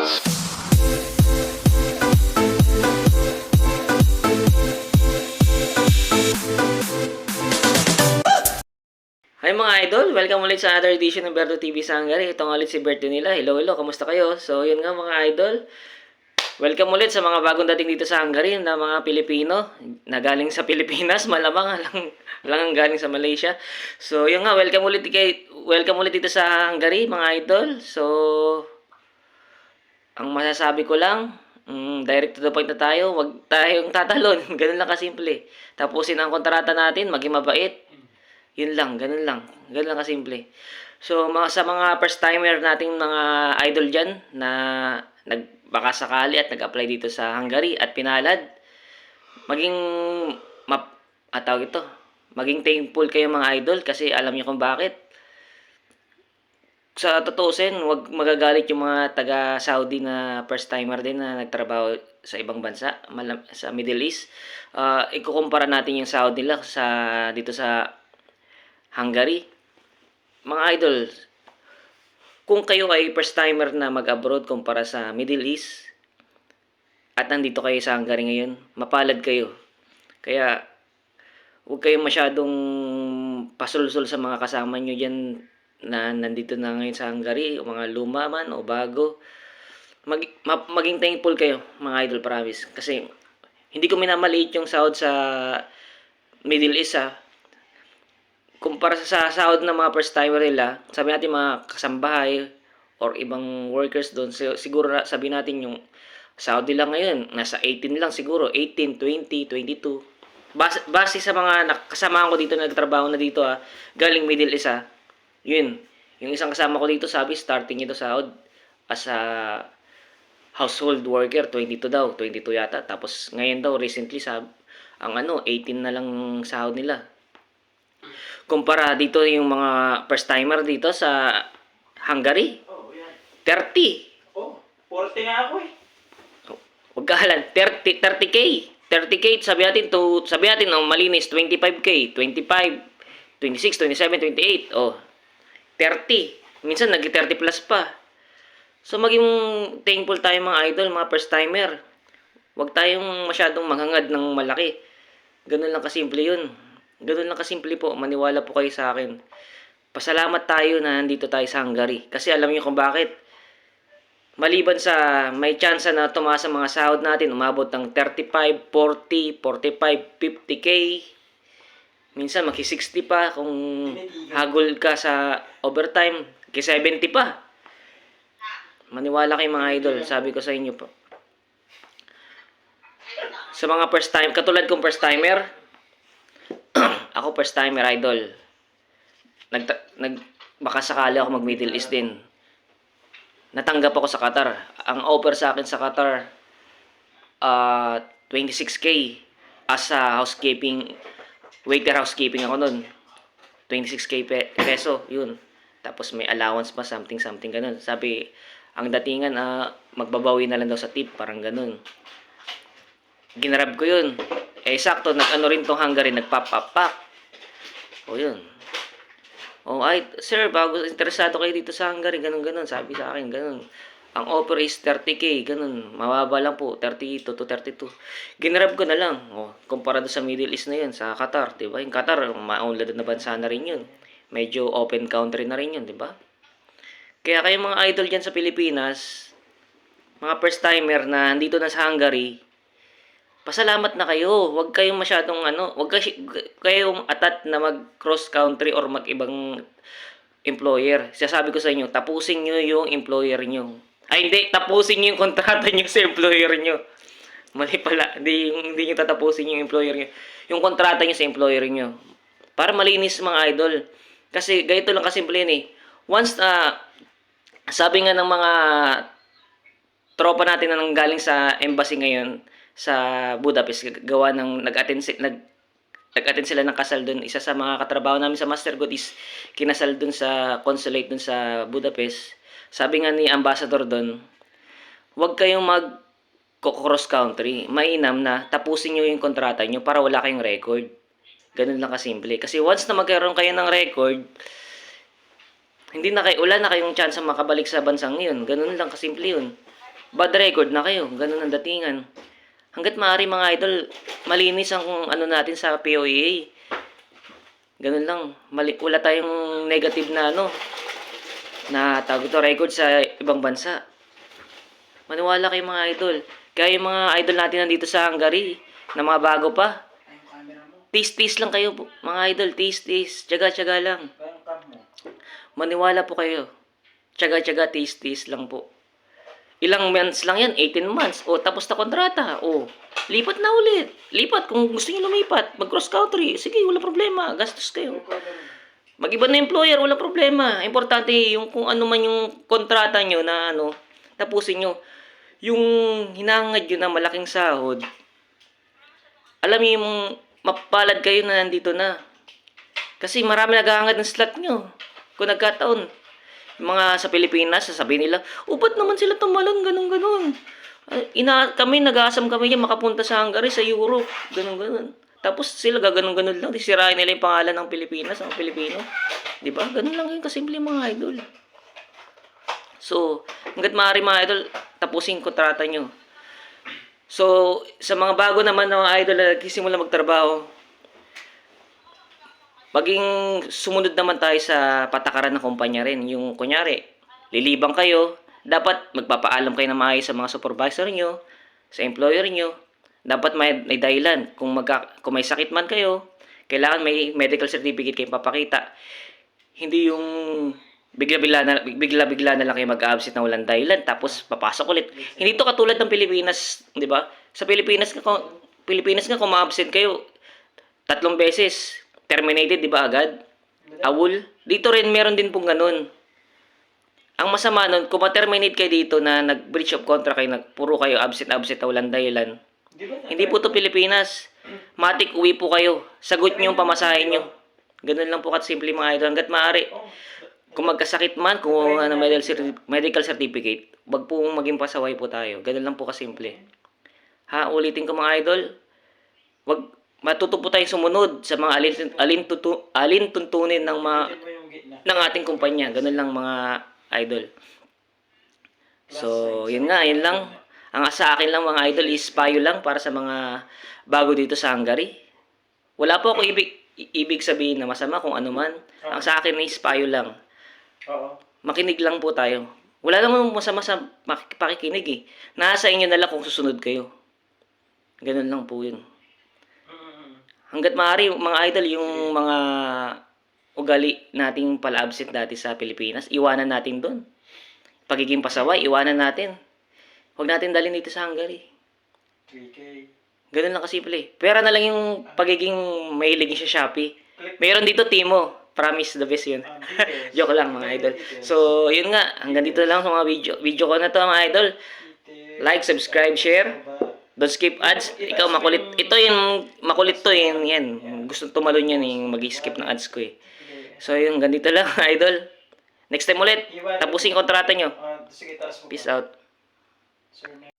Hi mga idol! Welcome ulit sa another edition ng Berto TV sa Hungary. Ito nga ulit si Berto nila. Hello, hello. Kamusta kayo? So, yun nga mga idol. Welcome ulit sa mga bagong dating dito sa Hungary na mga Pilipino na galing sa Pilipinas. Malamang lang, lang ang galing sa Malaysia. So, yun nga. Welcome ulit, kay, welcome ulit dito sa Hungary mga idol. So, ang masasabi ko lang, mm, direct to the point na tayo. Huwag tayong tatalon. Ganun lang kasimple. Tapusin ang kontrata natin. Maging mabait. Yun lang, ganun lang. Ganun lang kasimple. So, mga, sa mga first timer nating mga idol dyan na nag, baka sakali at nag-apply dito sa Hungary at pinalad, maging map, at tawag ito, maging thankful kayo mga idol kasi alam niyo kung bakit. Sa tutusin, wag magagalit yung mga taga Saudi na first timer din na nagtrabaho sa ibang bansa, sa Middle East. Uh, ikukumpara natin yung Saudi nila sa dito sa Hungary. Mga idol, kung kayo ay first timer na mag-abroad kumpara sa Middle East at nandito kayo sa Hungary ngayon, mapalad kayo. Kaya huwag kayong masyadong pasulsul sa mga kasama nyo dyan na nandito na ngayon sa Hungary, o mga luma man o bago. Mag, ma, maging thankful kayo, mga idol, promise. Kasi hindi ko minamaliit yung sahod sa Middle East ha kumpara sa sahod ng mga first timer nila, sabi natin mga kasambahay or ibang workers doon, siguro sabi natin yung sahod nila ngayon, nasa 18 lang siguro, 18, 20, 22. Base, base sa mga nakasama ko dito na nagtrabaho na dito ha, galing Middle East ha, yun, yung isang kasama ko dito sabi, starting ito sahod as a household worker, 22 daw, 22 yata. Tapos ngayon daw, recently, sab ang ano, 18 na lang sahod nila kumpara dito yung mga first timer dito sa Hungary. Oh, yan. 30. Oh, 40 nga ako eh. Huwag ka halan. 30, 30K. 30K, sabi natin, to, sabi natin, oh, malinis, 25K, 25, 26, 27, 28, oh, 30. Minsan, nag 30 plus pa. So, maging thankful tayo mga idol, mga first timer. Huwag tayong masyadong manghangad ng malaki. Ganun lang kasimple yun. Ganun lang kasimple po. Maniwala po kayo sa akin. Pasalamat tayo na nandito tayo sa Hungary. Kasi alam niyo kung bakit. Maliban sa may chance na tumaas ang mga sahod natin, umabot ng 35, 40, 45, 50k. Minsan maki 60 pa kung hagol ka sa overtime, ki 70 pa. Maniwala kayo mga idol, sabi ko sa inyo po. Sa mga first time, katulad kong first timer, ako first timer idol. Nag, nag baka sakali ako mag Middle East din. Natanggap ako sa Qatar. Ang offer sa akin sa Qatar uh, 26k as a housekeeping waiter housekeeping ako nun. 26k pe- peso, yun. Tapos may allowance pa, something, something, ganun. Sabi, ang datingan, ah, magbabawi na lang daw sa tip, parang ganun. Ginarab ko yun. Eh, sakto, nag-ano rin tong Hungary, nagpapapak. O, yun. O, ay, sir, bago interesado kayo dito sa Hungary, ganun, ganun. Sabi sa akin, ganun. Ang offer is 30k, ganun. Mababa lang po, 32 to 32. Ginarab ko na lang. O, kumpara doon sa Middle East na yun, sa Qatar, di ba? Yung Qatar, maunlad na bansa na rin yun. Medyo open country na rin yun, di ba? Kaya kayo mga idol dyan sa Pilipinas, mga first timer na nandito na sa Hungary, pasalamat na kayo. Huwag kayong masyadong ano, huwag kayong atat na mag cross country or mag ibang employer. Sasabi ko sa inyo, tapusin nyo yung employer nyo. Ay hindi, tapusin nyo yung kontrata nyo sa employer nyo. Mali pala, hindi, yung, hindi nyo tatapusin yung employer nyo. Yung kontrata nyo sa employer nyo. Para malinis mga idol. Kasi ganito lang kasimple yun eh. Once na, sabi nga ng mga tropa natin na nanggaling sa embassy ngayon sa Budapest gawa ng nag-attend nag nag-attend sila ng kasal doon. Isa sa mga katrabaho namin sa Master God is kinasal doon sa consulate doon sa Budapest. Sabi nga ni ambassador doon, huwag kayong mag cross country. Mainam na tapusin niyo yung kontrata niyo para wala kayong record. Ganun lang kasimple. Kasi once na magkaroon kayo ng record, hindi na kayo, wala na kayong chance makabalik sa bansang yun. Ganun lang kasimple yun. bad record na kayo. Ganun ang datingan. Hanggat maaari mga idol, malinis ang ano natin sa POEA. Ganun lang. Mali, wala tayong negative na ano, na tawag ito record sa ibang bansa. Maniwala kayo mga idol. Kaya yung mga idol natin nandito sa Hungary, na mga bago pa, tis-tis lang kayo, mga idol, tis-tis, tsaga-tsaga lang. Maniwala po kayo. Tsaga-tsaga, tis-tis lang po. Ilang months lang yan, 18 months. O, tapos na kontrata. O, lipat na ulit. Lipat kung gusto niyo lumipat. Mag-cross country. Sige, wala problema. Gastos kayo. Mag-iba na employer, wala problema. Importante yung kung ano man yung kontrata nyo na ano, tapusin nyo. Yung hinangad nyo na malaking sahod, alam niyo yung mapalad kayo na nandito na. Kasi marami naghahangad ng slot nyo. Kung nagkataon. Yung mga sa Pilipinas, sasabihin nila, o ba't naman sila tumalon, ganun, ganun. Ah, Ina, kami, nag-aasam kami yan, makapunta sa Hungary, sa Europe, ganun, ganun. Tapos sila gaganon ganun lang, di sirain nila yung pangalan ng Pilipinas, ng Pilipino. Di ba? Ganun lang yung kasimple mga idol. So, hanggat maaari mga idol, tapusin kontrata nyo. So, sa mga bago naman na mga idol na nagsisimula magtrabaho, maging sumunod naman tayo sa patakaran ng kumpanya rin. Yung kunyari, lilibang kayo, dapat magpapaalam kayo na maayos sa mga supervisor nyo, sa employer nyo. Dapat may, may dahilan. Kung, magka, kung may sakit man kayo, kailangan may medical certificate kayo papakita. Hindi yung bigla-bigla na, bigla-bigla na lang kayo mag-absent na walang dahilan tapos papasok ulit. Hindi to katulad ng Pilipinas, 'di ba? Sa Pilipinas nga kung Pilipinas nga kung ma-absent kayo tatlong beses, terminated 'di ba agad? Awol. Dito rin meron din pong ganun. Ang masama nun, kung ma-terminate kayo dito na nag-breach of contract kayo, nag, puro kayo absent-absent na walang dahilan? Hindi po to Pilipinas. Matik uwi po kayo. Sagot nyo yung pamasahin nyo. Ganun lang po simple mga idol. Hanggat maaari. Kung magkasakit man, kung ano, medical, medical certificate, wag po maging pasaway po tayo. Ganun lang po kasimple. Ha, ulitin ko mga idol. Wag matuto po tayong sumunod sa mga alin, alin, tutu, alin tuntunin ng mga ng ating kumpanya. Ganun lang mga idol. So, yun nga, yun lang. Ang sa akin lang mga idol is payo lang para sa mga bago dito sa Hungary. Wala po ako ibig, ibig sabihin na masama kung ano man. Ang sa akin is payo lang. Oo. Makinig lang po tayo. Wala namang masama sa pakikinig eh. Nasa inyo na lang kung susunod kayo. Ganun lang po yun. Mm. Hanggat maaari, mga idol, yung mga ugali nating pala-absent dati sa Pilipinas, iwanan natin doon. Pagiging pasaway, iwanan natin. Huwag natin dalhin dito sa Hungary. 3K. Ganun lang kasimple. Pera na lang yung pagiging mahilig sa Shopee. Meron dito Timo. Promise the best yun. Ah. Joke lang mga idol. So, yun nga. Hanggang dito lang sa mga video. Video ko na to mga idol. Like, subscribe, share. Don't skip ads. Ikaw makulit. Ito yung makulit to yun. Yan. Gusto tumalon yan yung mag-skip ng ads ko eh. So yun, ganito lang idol. Next time ulit. Tapusin kontrata nyo. Ah. Peace out. So